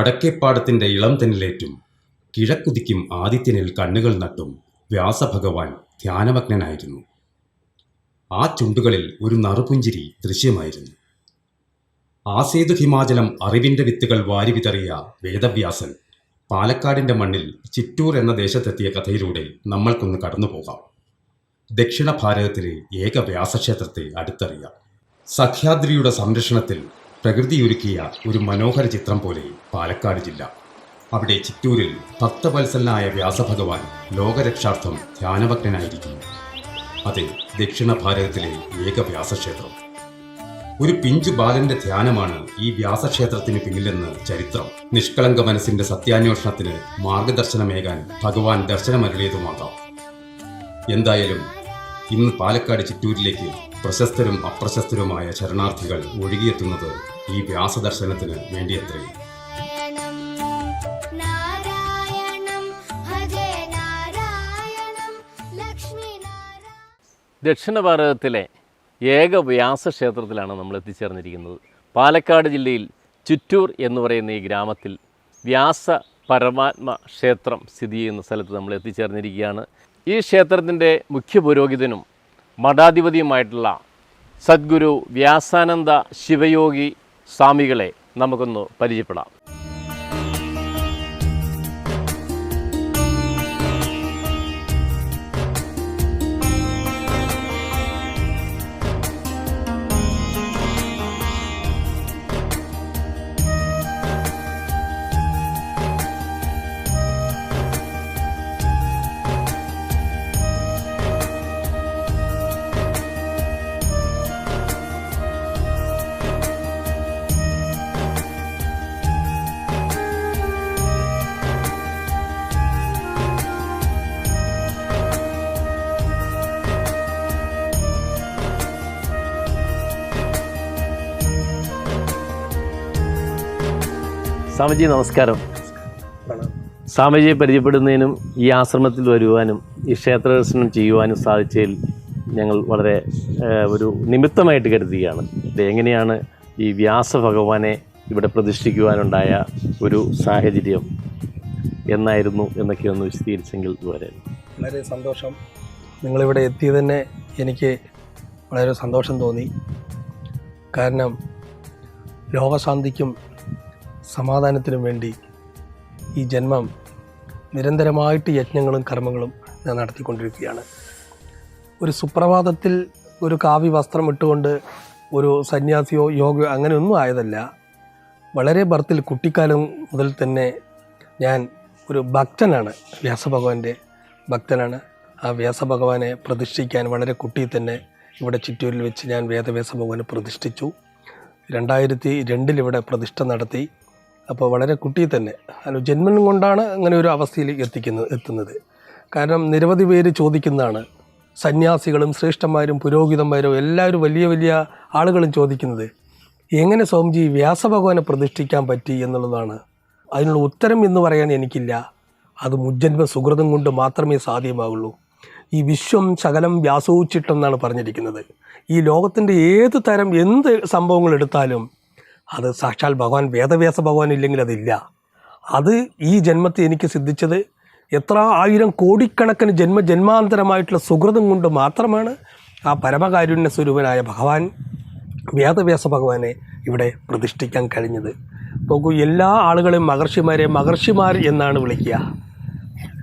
വടക്കേപ്പാടത്തിന്റെ ഇളം തെന്നിലേറ്റും കിഴക്കുതിക്കും ആദിത്യനിൽ കണ്ണുകൾ നട്ടും വ്യാസഭഗവാൻ ധ്യാനമഗ്നനായിരുന്നു. ആ ചുണ്ടുകളിൽ ഒരു നറുപുഞ്ചിരി ദൃശ്യമായിരുന്നു. ആസേതു ഹിമാചലം അറിവിന്റെ വിത്തുകൾ വാരിവിതറിയ വേദവ്യാസൻ പാലക്കാടിന്റെ മണ്ണിൽ ചിറ്റൂർ എന്ന ദേശത്തെത്തിയ കഥയിലൂടെ നമ്മൾക്കൊന്ന് കടന്നുപോകാം. ദക്ഷിണ ഭാരതത്തിലെ ഏക വ്യാസക്ഷേത്രത്തെ അടുത്തറിയാം. സഖ്യാദ്രിയുടെ സംരക്ഷണത്തിൽ പ്രകൃതിയൊരുക്കിയ ഒരു മനോഹര ചിത്രം പോലെ പാലക്കാട് ജില്ല. അവിടെ ചിറ്റൂരിൽ ഭക്തവത്സലനായ വ്യാസഭഗവാൻ ലോകരക്ഷാർത്ഥം ധ്യാനഭഗ്നായിരിക്കുന്നു അതെ ദക്ഷിണ ഭാരതത്തിലെ ഏക വ്യാസക്ഷേത്രം. ഒരു പിഞ്ചു ബാലന്റെ ധ്യാനമാണ് ഈ വ്യാസക്ഷേത്രത്തിന് പിന്നിലെന്ന് ചരിത്രം. നിഷ്കളങ്ക മനസ്സിന്റെ സത്യാന്വേഷണത്തിന് മാർഗദർശനമേകാൻ ഭഗവാൻ ദർശനമരുളിയതുമാകാം. എന്തായാലും ഇന്ന് പാലക്കാട് ചിറ്റൂരിലേക്ക് പ്രശസ്തരും അപ്രശസ്തരുമായ ശരണാർത്ഥികൾ ഒഴുകിയെത്തുന്നത് ഈ വ്യാസദർശനത്തിന് വേണ്ടിയത്രേ. നാരായണം ഭജേ നാരായണം ലക്ഷ്മീനാരായണം ദക്ഷിണ ഭാരതത്തിലെ ഏക വ്യാസ ക്ഷേത്രത്തിലാണ് നമ്മൾ എത്തിച്ചേർന്നിരിക്കുന്നത്. പാലക്കാട് ജില്ലയിൽ ചുറ്റൂർ എന്ന് പറയുന്ന ഈ ഗ്രാമത്തിൽ വ്യാസ പരമാത്മ ക്ഷേത്രം സ്ഥിതി ചെയ്യുന്ന സ്ഥലത്ത് നമ്മൾ എത്തിച്ചേർന്നിരിക്കുകയാണ്. ഈ ക്ഷേത്രത്തിന്റെ മുഖ്യ പുരോഹിതനും മഠാധിപതിയുമായിട്ടുള്ള സദ്ഗുരു വ്യാസാനന്ദ ശിവയോഗി സ്വാമികളെ നമുക്കൊന്ന് പരിചയപ്പെടാം. സ്വാമിജി നമസ്കാരം. സ്വാമിജിയെ പരിചയപ്പെടുന്നതിനും ഈ ആശ്രമത്തിൽ വരുവാനും ഈ ക്ഷേത്ര ദർശനം ചെയ്യുവാനും സാധിച്ചതിൽ ഞങ്ങൾ വളരെ ഒരു നിമിത്തമായിട്ട് കരുതുകയാണ്. എങ്ങനെയാണ് ഈ വ്യാസ ഭഗവാനെ ഇവിടെ പ്രതിഷ്ഠിക്കുവാനുണ്ടായ ഒരു സാഹചര്യം എന്നായിരുന്നു എന്നൊക്കെ ഒന്ന് വിശദീകരിച്ചെങ്കിൽ വരെ വളരെ സന്തോഷം. നിങ്ങളിവിടെ എത്തിയത് തന്നെ എനിക്ക് വളരെ സന്തോഷം തോന്നി. കാരണം ലോകശാന്തിക്കും സമാധാനത്തിനും വേണ്ടി ഈ ജന്മം നിരന്തരമായിട്ട് യജ്ഞങ്ങളും കർമ്മങ്ങളും ഞാൻ നടത്തിക്കൊണ്ടിരിക്കുകയാണ്. ഒരു സുപ്രഭാതത്തിൽ ഒരു കാവ്യ വസ്ത്രം ഇട്ടുകൊണ്ട് ഒരു സന്യാസിയോ യോഗയോ അങ്ങനെയൊന്നും ആയതല്ല. വളരെ ഭർത്തിൽ കുട്ടിക്കാലം മുതൽ തന്നെ ഞാൻ ഒരു ഭക്തനാണ്. വ്യാസഭഗവാന്റെ ഭക്തനാണ്. ആ വ്യാസഭഗവാനെ പ്രതിഷ്ഠിക്കാൻ വളരെ കുട്ടി തന്നെ ഇവിടെ ചിറ്റൂരിൽ വെച്ച് ഞാൻ വേദവ്യാസ ഭഗവാനെ പ്രതിഷ്ഠിച്ചു. രണ്ടായിരത്തി രണ്ടിൽ ഇവിടെ പ്രതിഷ്ഠ നടത്തി. അപ്പോൾ വളരെ കുട്ടി തന്നെ അല്ല ജന്മം കൊണ്ടാണ് അങ്ങനെ ഒരു അവസ്ഥയിൽ എത്തിക്കുന്നത് എത്തുന്നത്. കാരണം നിരവധി പേര് ചോദിക്കുന്നതാണ് സന്യാസികളും ശ്രേഷ്ഠന്മാരും പുരോഹിതന്മാരും എല്ലാവരും വലിയ വലിയ ആളുകളും ചോദിക്കുന്നത് എങ്ങനെ സ്വാമിജി വ്യാസഭഗവാനെ പ്രതിഷ്ഠിക്കാൻ പറ്റി എന്നുള്ളതാണ്? അതിനുള്ള ഉത്തരം എന്ന് പറയാൻ എനിക്കില്ല. അത് മുജ്ജന്മ സുഹൃതം കൊണ്ട് മാത്രമേ സാധ്യമാവുള്ളൂ. ഈ വിശ്വം ശകലം വ്യാസോച്ചിട്ടെന്നാണ് പറഞ്ഞിരിക്കുന്നത്. ഈ ലോകത്തിന്റെ ഏത് തരം എന്ത് സംഭവങ്ങൾ എടുത്താലും അത് സാക്ഷാൽ ഭഗവാൻ വേദവ്യാസ ഭഗവാൻ ഇല്ലെങ്കിൽ അതില്ല. അത് ഈ ജന്മത്തെ എനിക്ക് സിദ്ധിച്ചത് എത്ര ആയിരം കോടിക്കണക്കിന് ജന്മ ജന്മാന്തരമായിട്ടുള്ള സുഹൃതം കൊണ്ട് മാത്രമാണ് ആ പരമകാരുണ്യ സ്വരൂപനായ ഭഗവാൻ വേദവ്യാസ ഭഗവാനെ ഇവിടെ പ്രതിഷ്ഠിക്കാൻ കഴിഞ്ഞത്. നോക്കൂ എല്ലാ ആളുകളെയും മഹർഷിമാരെ മഹർഷിമാർ എന്നാണ് വിളിക്കുക.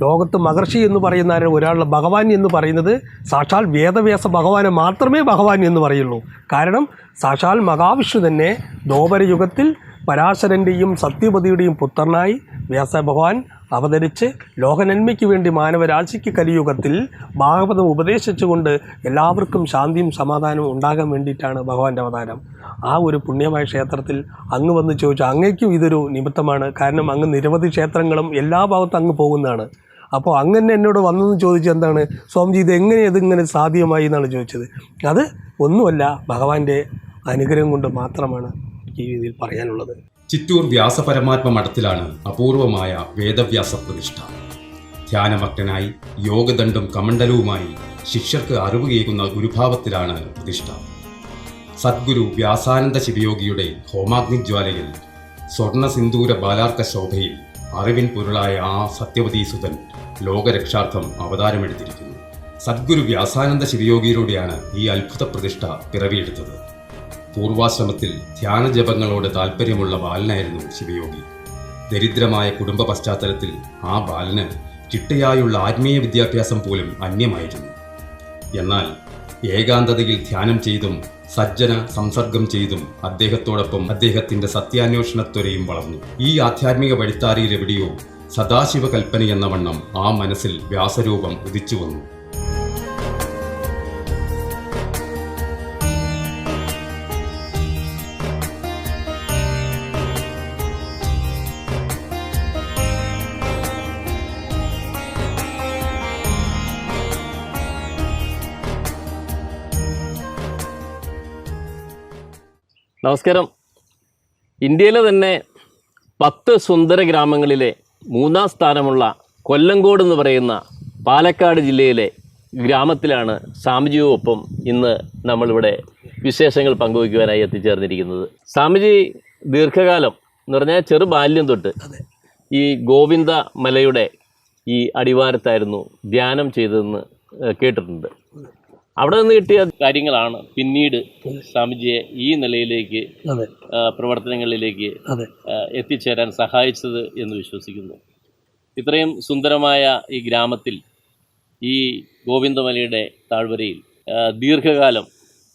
ലോകത്ത് മഹർഷി എന്ന് പറയുന്ന ഒരാളുടെ ഭഗവാൻ എന്ന് പറയുന്നത് സാക്ഷാൽ വേദവ്യാസ ഭഗവാനെ മാത്രമേ ഭഗവാൻ എന്ന് പറയുള്ളൂ. കാരണം സാക്ഷാൽ മഹാവിഷ്ണു തന്നെ ദ്വാപരയുഗത്തിൽ പരാശരന്റെയും സത്യപതിയുടെയും പുത്രനായി വ്യാസ ഭഗവാൻ അവതരിച്ച് ലോകനന്മയ്ക്ക് വേണ്ടി മാനവരാശിക്ക് കലിയുഗത്തിൽ ഭാഗവതം ഉപദേശിച്ചുകൊണ്ട് എല്ലാവർക്കും ശാന്തിയും സമാധാനവും ഉണ്ടാകാൻ വേണ്ടിയിട്ടാണ് ഭഗവാന്റെ അവതാരം. ആ ഒരു പുണ്യമായ ക്ഷേത്രത്തിൽ അങ്ങ് വന്ന് ചോദിച്ചു അങ്ങേക്കും ഇതൊരു നിമിത്തമാണ്. കാരണം അങ്ങ് നിരവധി ക്ഷേത്രങ്ങളും എല്ലാ ഭാഗത്തും അങ്ങ് പോകുന്നതാണ്. അപ്പോൾ അങ്ങനെ എന്നോട് വന്നതെന്ന് ചോദിച്ചത് എന്താണ്? സ്വാമിജി ഇത് എങ്ങനെ ഇതിങ്ങനെ സാധ്യമായി എന്നാണ് ചോദിച്ചത്. അത് ഒന്നുമല്ല ഭഗവാന്റെ അനുഗ്രഹം കൊണ്ട് മാത്രമാണ് ഈ രീതിയിൽ പറയാനുള്ളത്. ചിറ്റൂർ വ്യാസപരമാത്മ മഠത്തിലാണ് അപൂർവമായ വേദവ്യാസ പ്രതിഷ്ഠ. ധ്യാനമഗ്നായി യോഗദണ്ഡും കമണ്ഡലവുമായി ശിഷ്യർക്ക് അറിവുകേകുന്ന ഗുരുഭാവത്തിലാണ് പ്രതിഷ്ഠ. സദ്ഗുരു വ്യാസാനന്ദ ശിവയോഗിയുടെ ഹോമാഗ്നിജ്വാലയിൽ സ്വർണ സിന്ദൂര ബാലാർക്ക ശോഭയിൽ അറിവിൻ പൊരുളായ ആ സത്യവതീസുതൻ ലോകരക്ഷാർത്ഥം അവതാരമെടുത്തിരിക്കുന്നു. സദ്ഗുരു വ്യാസാനന്ദ ശിവയോഗിയിലൂടെയാണ് ഈ അത്ഭുത പ്രതിഷ്ഠ പിറവിയെടുത്തത്. പൂർവാശ്രമത്തിൽ ധ്യാനജപങ്ങളോട് താല്പര്യമുള്ള ബാലനായിരുന്നു ശിവയോഗി. ദരിദ്രമായ കുടുംബ പശ്ചാത്തലത്തിൽ ആ ബാലന് ചിട്ടയായുള്ള ആത്മീയ വിദ്യാഭ്യാസം പോലും അന്യമായിരുന്നു. എന്നാൽ ഏകാന്തതയിൽ ധ്യാനം ചെയ്തും സജ്ജന സംസർഗം ചെയ്തും അദ്ദേഹത്തോടൊപ്പം അദ്ദേഹത്തിന്റെ സത്യാന്വേഷണത്വരയും വളർന്നു. ഈ ആധ്യാത്മിക വഴിത്താരിയിലെവിടെയോ സദാശിവ കൽപ്പനയെന്ന വണ്ണം ആ മനസ്സിൽ വ്യാസരൂപം ഉദിച്ചു വന്നു. നമസ്കാരം. ഇന്ത്യയിലെ തന്നെ പത്ത് സുന്ദര ഗ്രാമങ്ങളിലെ മൂന്നാം സ്ഥാനമുള്ള കൊല്ലങ്കോട് എന്ന് പറയുന്ന പാലക്കാട് ജില്ലയിലെ ഗ്രാമത്തിലാണ് സ്വാമിജിയോടൊപ്പം ഇന്ന് നമ്മളിവിടെ വിശേഷങ്ങൾ പങ്കുവയ്ക്കുവാനായി എത്തിച്ചേർന്നിരിക്കുന്നത്. സ്വാമിജി ദീർഘകാലം എന്ന് പറഞ്ഞാൽ ചെറു ബാല്യം തൊട്ട് ഈ ഗോവിന്ദ മലയുടെ ഈ അടിവാരത്തായിരുന്നു ധ്യാനം ചെയ്തതെന്ന് കേട്ടിട്ടുണ്ട്. അവിടെ നിന്ന് കിട്ടിയ കാര്യങ്ങളാണ് പിന്നീട് സ്വാമിജിയെ ഈ നിലയിലേക്ക് പ്രവർത്തനങ്ങളിലേക്ക് എത്തിച്ചേരാൻ സഹായിച്ചത് എന്ന് വിശ്വസിക്കുന്നു. ഇത്രയും സുന്ദരമായ ഈ ഗ്രാമത്തിൽ ഈ ഗോവിന്ദമലയുടെ താഴ്വരയിൽ ദീർഘകാലം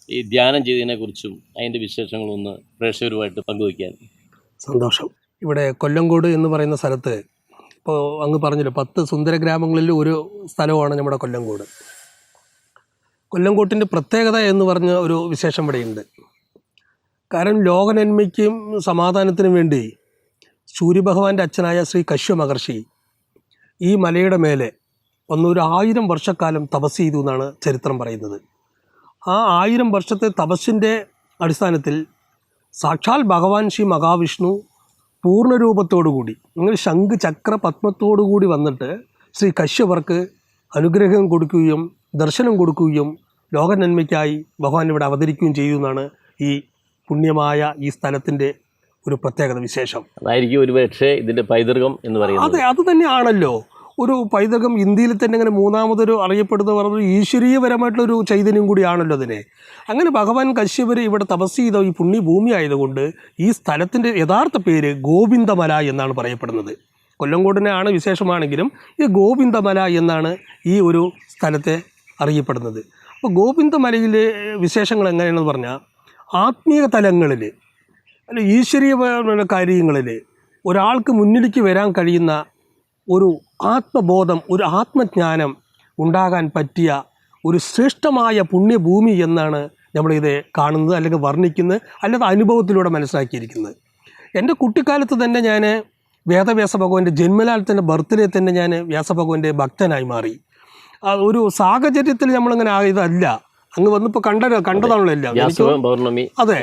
ഈ ധ്യാനം ചെയ്തതിനെക്കുറിച്ചും അതിന്റെ വിശേഷങ്ങളും ഒന്ന് പ്രേക്ഷകരുമായിട്ട് പങ്കുവയ്ക്കാൻ. സന്തോഷം. ഇവിടെ കൊല്ലങ്കോട് എന്ന് പറയുന്ന സ്ഥലത്ത് ഇപ്പോൾ അങ്ങ് പറഞ്ഞല്ലോ പത്ത് സുന്ദര ഗ്രാമങ്ങളിൽ ഒരു സ്ഥലമാണ് നമ്മുടെ കൊല്ലങ്കോട് കൊല്ലങ്കോട്ടിന്റെ പ്രത്യേകത എന്ന് പറഞ്ഞ ഒരു വിശേഷം ഇവിടെയുണ്ട്. കാരണം ലോകനന്മയ്ക്കും സമാധാനത്തിനും വേണ്ടി സൂര്യഭഗവാന്റെ അച്ഛനായ ശ്രീ കശ്യ മഹർഷി ഈ മലയുടെ മേലെ ഒന്നൊരു ആയിരം വർഷക്കാലം തപസ് ചെയ്തു എന്നാണ് ചരിത്രം പറയുന്നത്. ആ ആയിരം വർഷത്തെ തപസ്സിന്റെ അടിസ്ഥാനത്തിൽ സാക്ഷാൽ ഭഗവാൻ ശ്രീ മഹാവിഷ്ണു പൂർണരൂപത്തോടുകൂടി നിങ്ങൾ ശംഖ് ചക്ര പത്മത്തോടുകൂടി വന്നിട്ട് ശ്രീ കശ്യപർക്ക് അനുഗ്രഹം കൊടുക്കുകയും ദർശനം കൊടുക്കുകയും ലോകനന്മയ്ക്കായി ഭഗവാൻ ഇവിടെ അവതരിക്കുകയും ചെയ്തു എന്നാണ് ഈ പുണ്യമായ ഈ സ്ഥലത്തിന്റെ ഒരു പ്രത്യേകത വിശേഷം. അതായിരിക്കും ഒരു പക്ഷേ ഇതിന്റെ പൈതൃകം എന്ന് പറയുന്നത്. അതെ അത് തന്നെയാണല്ലോ. ഒരു പൈതൃകം ഇന്ത്യയിൽ തന്നെ അങ്ങനെ മൂന്നാമതൊരു അറിയപ്പെടുന്ന പറഞ്ഞൊരു ഈശ്വരീയപരമായിട്ടുള്ളൊരു ചൈതന്യം കൂടിയാണല്ലോ അതിനെ. അങ്ങനെ ഭഗവാൻ കശ്യപര് ഇവിടെ തപസ് ചെയ്ത ഈ പുണ്യഭൂമി ആയതുകൊണ്ട് ഈ സ്ഥലത്തിന്റെ യഥാർത്ഥ പേര് ഗോവിന്ദമല എന്നാണ് പറയപ്പെടുന്നത്. കൊല്ലങ്കോടിനാണ് വിശേഷമാണെങ്കിലും ഈ ഗോവിന്ദമല എന്നാണ് ഈ ഒരു സ്ഥലത്തെ അറിയപ്പെടുന്നത്. അപ്പോൾ ഗോവിന്ദമലയിലെ വിശേഷങ്ങൾ എങ്ങനെയാണെന്ന് പറഞ്ഞാൽ ആത്മീയ തലങ്ങളിൽ അല്ല ഈശ്വരീയ കാര്യങ്ങളിൽ ഒരാൾക്ക് മുന്നിലേക്ക് വരാൻ കഴിയുന്ന ഒരു ആത്മബോധം ഒരു ആത്മജ്ഞാനം ഉണ്ടാകാൻ പറ്റിയ ഒരു ശ്രേഷ്ഠമായ പുണ്യഭൂമി എന്നാണ് നമ്മളിത് കാണുന്നത് അല്ലെങ്കിൽ വർണിക്കുന്നത് അല്ലെങ്കിൽ അനുഭവത്തിലൂടെ മനസ്സിലാക്കിയിരിക്കുന്നത്. എന്റെ കുട്ടിക്കാലത്ത് തന്നെ ഞാൻ വേദവ്യാസ ഭഗവാന്റെ ജന്മലാൽ തന്നെ ബർത്ത്ഡേ തന്നെ ഞാൻ വ്യാസഭഗവാന്റെ ഭക്തനായി മാറി. ഒരു സാഹചര്യത്തിൽ നമ്മളിങ്ങനെ ആയതല്ല അങ്ങ് വന്നിപ്പോൾ കണ്ട കണ്ടതാണല്ലോ എല്ലാം. പൗർണമി അതെ.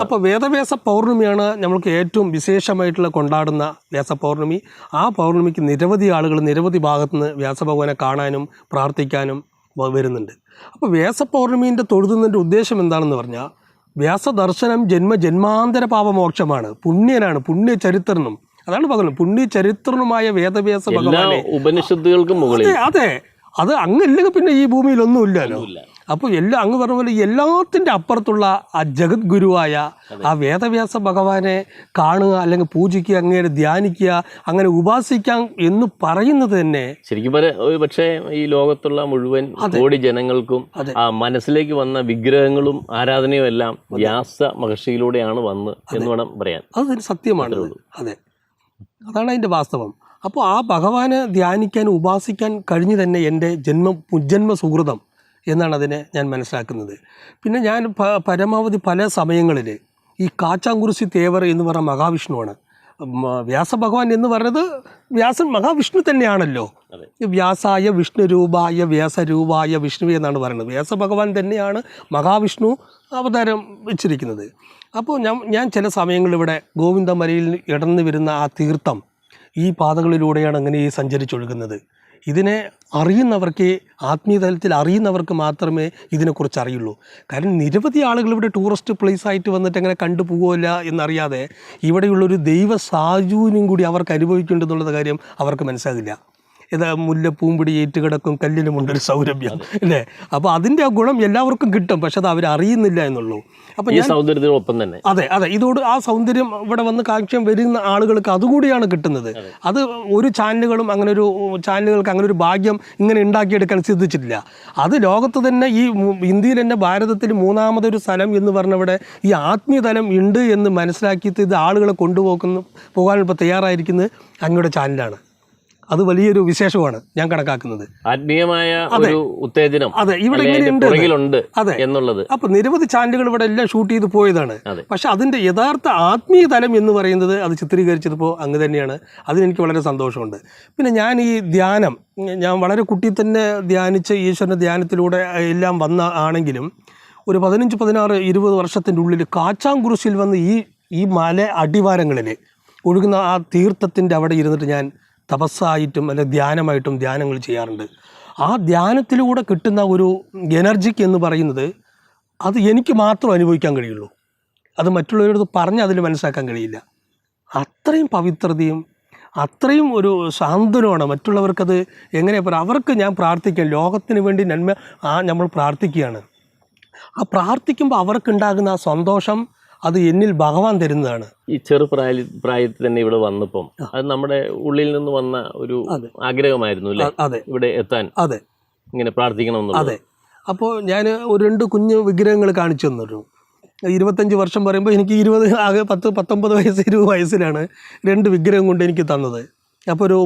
അപ്പോൾ വേദവ്യാസ പൗർണമിയാണ് നമ്മൾക്ക് ഏറ്റവും വിശേഷമായിട്ടുള്ള കൊണ്ടാടുന്ന വ്യാസ പൗർണമി. ആ പൗർണമിക്ക് നിരവധി ആളുകൾ നിരവധി ഭാഗത്തുനിന്ന് വ്യാസഭഗവാനെ കാണാനും പ്രാർത്ഥിക്കാനും വരുന്നുണ്ട്. അപ്പോൾ വ്യാസ പൗർണമീന്റെ തൊഴുതുന്നതിന്റെ ഉദ്ദേശം എന്താണെന്ന് പറഞ്ഞാൽ വ്യാസദർശനം ജന്മ ജന്മാന്തര പാപമോക്ഷമാണ്. പുണ്യനാണ്. പുണ്യ ചരിത്രനും. അതാണ് പറയുന്നത് പുണ്യ ചരിത്രനുമായ വേദവ്യാസ ഭഗവാനെ ഉപനിഷത്തുകൾക്കും അതെ. അതെ അങ്ങില്ലെങ്കിൽ പിന്നെ ഈ ഭൂമിയിലൊന്നുമില്ലല്ലോ. ഇല്ലല്ലോ അപ്പോൾ എല്ലാം അങ്ങ് പറഞ്ഞ പോലെ എല്ലാത്തിന്റെ അപ്പുറത്തുള്ള ആ ജഗദ്ഗുരുവായ ആ വേദവ്യാസ ഭഗവാനെ കാണുക അല്ലെങ്കിൽ പൂജിക്കുക അങ്ങനെ ധ്യാനിക്കുക അങ്ങനെ ഉപാസിക്കാം എന്ന് പറയുന്നത് തന്നെ ശരിക്കും പറയാം ഒരു പക്ഷേ ഈ ലോകത്തുള്ള മുഴുവൻ കോടി ജനങ്ങൾക്കും ആ മനസ്സിലേക്ക് വന്ന വിഗ്രഹങ്ങളും ആരാധനയും എല്ലാം വ്യാസ മഹർഷിയിലൂടെയാണ് വന്ന് എന്ന് വേണം പറയാൻ. അത് സത്യമാണ്. അതെ. അതാണ് അതിന്റെ വാസ്തവം. അപ്പോൾ ആ ഭഗവാനെ ധ്യാനിക്കാൻ ഉപാസിക്കാൻ കഴിഞ്ഞു തന്നെ എന്റെ ജന്മ മുജ്ജന്മ സുഹൃതം എന്നാണ് അതിനെ ഞാൻ മനസ്സിലാക്കുന്നത്. പിന്നെ ഞാൻ പരമാവധി പല സമയങ്ങളിൽ ഈ കാച്ചാങ്കുറിശി തേവർ എന്ന് പറഞ്ഞ മഹാവിഷ്ണുവാണ്. വ്യാസഭഗവാൻ എന്ന് പറയുന്നത് വ്യാസൻ മഹാവിഷ്ണു തന്നെയാണല്ലോ. വ്യാസായ വിഷ്ണുരൂപായ വ്യാസരൂപായ വിഷ്ണു എന്നാണ് പറയുന്നത്. വ്യാസഭഗവാൻ തന്നെയാണ് മഹാവിഷ്ണു അവതാരം വെച്ചിരിക്കുന്നത്. അപ്പോൾ ഞാൻ ഞാൻ ചില സമയങ്ങളിവിടെ ഗോവിന്ദമലയിൽ ഇടന്നു വരുന്ന ആ തീർത്ഥം ഈ പാതകളിലൂടെയാണ് അങ്ങനെ ഈ സഞ്ചരിച്ചൊഴുകുന്നത്. ഇതിനെ അറിയുന്നവർക്ക് ആത്മീയ തലത്തിൽ അറിയുന്നവർക്ക് മാത്രമേ ഇതിനെക്കുറിച്ച് അറിയുള്ളൂ. കാരണം നിരവധി ആളുകൾ ഇവിടെ ടൂറിസ്റ്റ് പ്ലേസ് ആയിട്ട് വന്നിട്ട് അങ്ങനെ കണ്ടുപോകില്ല എന്നറിയാതെ ഇവിടെയുള്ളൊരു ദൈവ സാജൂനും കൂടി അവർക്ക് അനുഭവിക്കുന്നുണ്ടെന്നുള്ള കാര്യം അവർക്ക് മനസ്സിലാകില്ല. ഇത് മുല്ലപ്പൂമ്പിടി ഏറ്റുകിടക്കും കല്ലിലുമുണ്ടൊരു സൗരഭ്യം അല്ലേ? അപ്പോൾ അതിന്റെ ആ ഗുണം എല്ലാവർക്കും കിട്ടും പക്ഷെ അത് അവരറിയുന്നില്ല എന്നുള്ളൂ. അപ്പം ഈ സൗന്ദര്യത്തിനൊപ്പം തന്നെ. അതെ അതെ. ഇതോട് ആ സൗന്ദര്യം ഇവിടെ വന്ന് കാക്ഷ്യം വരുന്ന ആളുകൾക്ക് അതുകൂടിയാണ് കിട്ടുന്നത്. അത്. ഒരു ചാനലുകളും അങ്ങനെ ഒരു ചാനലുകൾക്ക് അങ്ങനെ ഒരു ഭാഗ്യം ഇങ്ങനെ ഉണ്ടാക്കിയെടുക്കാൻ സിദ്ധിച്ചിട്ടില്ല. അത് ലോകത്ത് തന്നെ ഈ ഇന്ത്യയിൽ തന്നെ ഭാരതത്തിൽ മൂന്നാമതൊരു സ്ഥലം എന്ന് പറഞ്ഞവിടെ ഈ ആത്മീയ തലം ഉണ്ട് എന്ന് മനസ്സിലാക്കിയിട്ട് ഇത് ആളുകളെ കൊണ്ടുപോകുന്നു പോകാൻ ഇപ്പോൾ തയ്യാറായിരിക്കുന്നത് അങ്ങയുടെ ചാനലാണ്. അത് വലിയൊരു വിശേഷമാണ് ഞാൻ കണക്കാക്കുന്നത്. ആത്മീയമായ ഒരു ഉത്തേജനം അതെ ഇവിടെ ഇങ്ങനെയുണ്ട് അതെ. എന്നുള്ളത്. അപ്പോൾ നിരവധി ചാനലുകൾ ഇവിടെ എല്ലാം ഷൂട്ട് ചെയ്ത് പോയതാണ്. പക്ഷെ അതിന്റെ യഥാർത്ഥ ആത്മീയ തലം എന്ന് പറയുന്നത് അത് ചിത്രീകരിച്ചതിപ്പോൾ അങ്ങ് തന്നെയാണ്. അതിനെനിക്ക് വളരെ സന്തോഷമുണ്ട്. പിന്നെ ഞാൻ ഈ ധ്യാനം ഞാൻ വളരെ കുട്ടി തന്നെ ധ്യാനിച്ച് ഈശ്വരന്റെ ധ്യാനത്തിലൂടെ എല്ലാം വന്ന ആണെങ്കിലും ഒരു പതിനഞ്ച് പതിനാറ് ഇരുപത് വർഷത്തിന്റെ ഉള്ളിൽ കാച്ചാങ്കുറിശിൽ വന്ന് ഈ ഈ മല അടിവാരങ്ങളിൽ ഒഴുകുന്ന ആ തീർത്ഥത്തിന്റെ അവിടെ ഇരുന്നിട്ട് ഞാൻ തപസ്സായിട്ടും അല്ലെ ധ്യാനമായിട്ടും ധ്യാനങ്ങൾ ചെയ്യാറുണ്ട്. ആ ധ്യാനത്തിലൂടെ കിട്ടുന്ന ഒരു എനർജിക്ക് എന്ന് പറയുന്നത് അത് എനിക്ക് മാത്രം അനുഭവിക്കാൻ കഴിയുള്ളൂ. അത് മറ്റുള്ളവരോട് പറഞ്ഞ് അതിൽ മനസ്സിലാക്കാൻ കഴിയില്ല. അത്രയും പവിത്രതയും അത്രയും ഒരു സാന്ത്വനമാണ് മറ്റുള്ളവർക്കത് എങ്ങനെ പറയുക അവർക്ക് ഞാൻ പ്രാർത്ഥിക്കാം ലോകത്തിന് വേണ്ടി നന്മ ആ നമ്മൾ പ്രാർത്ഥിക്കുകയാണ്. ആ പ്രാർത്ഥിക്കുമ്പോൾ അവർക്കുണ്ടാകുന്ന ആ സന്തോഷം അത് എന്നിൽ ഭഗവാൻ തരുന്നതാണ്. ഈ ചെറുപ്രായ പ്രായത്തിൽ തന്നെ ഇവിടെ വന്നപ്പം അത് നമ്മുടെ ഉള്ളിൽ നിന്ന് വന്ന ഒരു ആഗ്രഹമായിരുന്നു അല്ലേ? അതെ. ഇവിടെ എത്താൻ. അതെ. ഇങ്ങനെ പ്രാർത്ഥിക്കണം അതെ. അപ്പോൾ ഞാൻ ഒരു രണ്ട് കുഞ്ഞു വിഗ്രഹങ്ങൾ കാണിച്ചു തന്നിരുന്നു ഇരുപത്തഞ്ച് വർഷം പറയുമ്പോൾ എനിക്ക് ഇരുപത് ആകെ പത്ത് പത്തൊമ്പത് വയസ്സ് ഇരുപത് വയസ്സിലാണ് രണ്ട് വിഗ്രഹം കൊണ്ട് എനിക്ക് തന്നത്. അപ്പോൾ ഒരു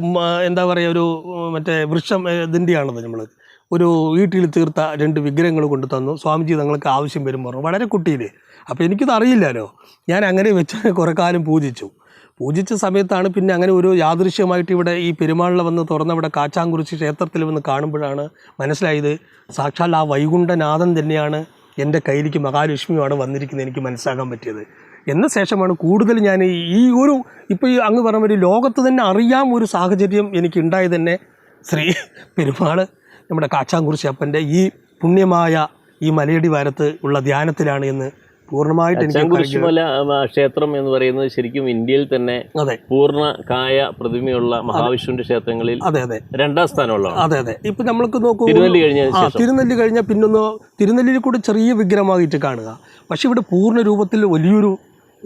എന്താ പറയുക ഒരു മറ്റേ വൃക്ഷം ഇതിന്റെയാണത് നമ്മൾ ഒരു വീട്ടിൽ തീർത്ത രണ്ട് വിഗ്രഹങ്ങൾ കൊണ്ട് തന്നു. സ്വാമിജി തങ്ങൾക്ക് ആവശ്യം വരും പറഞ്ഞു. വളരെ കുട്ടിയിൽ അപ്പോൾ എനിക്കിത് അറിയില്ലല്ലോ ഞാൻ അങ്ങനെ വെച്ച് കുറേ കാലം പൂജിച്ചു. പൂജിച്ച സമയത്താണ് പിന്നെ അങ്ങനെ ഒരു യാദൃശ്യമായിട്ട് ഇവിടെ ഈ പെരുമാളിൽ വന്ന് തുറന്ന ഇവിടെ കാച്ചാങ്കുറിശി ക്ഷേത്രത്തിൽ വന്ന് കാണുമ്പോഴാണ് മനസ്സിലായത് സാക്ഷാൽ ആ വൈകുണ്ഠനാഥൻ തന്നെയാണ് എന്റെ കയ്യിലേക്ക് മഹാലക്ഷ്മിയുമാണ് വന്നിരിക്കുന്നത് എനിക്ക് മനസ്സിലാക്കാൻ പറ്റിയത്. എന്ന ശേഷമാണ് കൂടുതൽ ഞാൻ ഈ- ഈ ഒരു ഇപ്പോൾ ഈ അങ്ങ് പറഞ്ഞ ഒരു ലോകത്ത് തന്നെ അറിയാം ഒരു സാഹചര്യം എനിക്ക് ഉണ്ടായി തന്നെ ശ്രീ പെരുമാൾ നമ്മുടെ കാച്ചാങ്കുറിശി അപ്പന്റെ ഈ പുണ്യമായ ഈ മലയടി വാരത്ത് ഉള്ള ധ്യാനത്തിലാണ് എന്ന് പൂർണമായിട്ട് ആ, ക്ഷേത്രം എന്ന് പറയുന്നത് ശരിക്കും ഇന്ത്യയിൽ തന്നെ അതെ. പൂർണ കായ പ്രതിമയുള്ള മഹാവിഷ്ണുവിന്റെ ക്ഷേത്രങ്ങളിൽ അതെ അതെ. രണ്ടാം സ്ഥാനമുള്ള അതെ അതെ. ഇപ്പൊ നമ്മൾക്ക് നോക്കൂ തിരുനെല്ലി കഴിഞ്ഞ തിരുനെല്ലി കഴിഞ്ഞാൽ പിന്നൊന്ന് തിരുനെല്ലിയിൽ കൂടെ ചെറിയ വിഗ്രഹമായിട്ട് കാണുക. പക്ഷെ ഇവിടെ പൂർണ രൂപത്തിൽ വലിയൊരു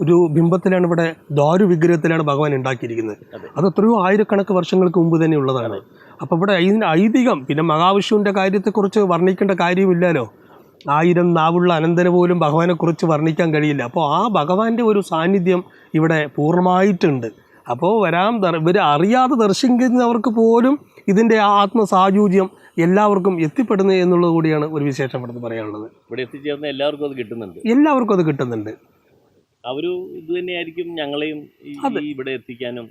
ഒരു ബിംബത്തിലാണ് ഇവിടെ ദാരു വിഗ്രഹത്തിലാണ് ഭഗവാൻ ഉണ്ടാക്കിയിരിക്കുന്നത്. അത്. എത്രയോ ആയിരക്കണക്ക് വർഷങ്ങൾക്ക് മുമ്പ് തന്നെ ഉള്ളതാണ്. അപ്പോൾ ഇവിടെ ഇതിന്റെ ഐതിഹ്യം പിന്നെ മഹാവിഷ്ണുവിന്റെ കാര്യത്തെക്കുറിച്ച് വർണിക്കേണ്ട കാര്യമില്ലല്ലോ. ആയിരം നാവുള്ള അനന്തന പോലും ഭഗവാനെക്കുറിച്ച് വർണിക്കാൻ കഴിയില്ല. അപ്പോൾ ആ ഭഗവാന്റെ ഒരു സാന്നിധ്യം ഇവിടെ പൂർണമായിട്ടുണ്ട്. അപ്പോൾ വരാം ഇവർ അറിയാതെ ദർശിക്കുന്നവർക്ക് പോലും ഇതിന്റെ ആ ആത്മസായൂജ്യം എല്ലാവർക്കും എത്തിപ്പെടുന്നത് എന്നുള്ളത് കൂടിയാണ് ഒരു വിശേഷം ഇവിടുന്ന് പറയാനുള്ളത്. ഇവിടെ എത്തിച്ചേർന്ന എല്ലാവർക്കും അത് കിട്ടുന്നുണ്ട്. എല്ലാവർക്കും അത് കിട്ടുന്നുണ്ട്. ആ ഒരു ഇത് തന്നെയായിരിക്കും ഞങ്ങളെയും ഇവിടെ എത്തിക്കാനും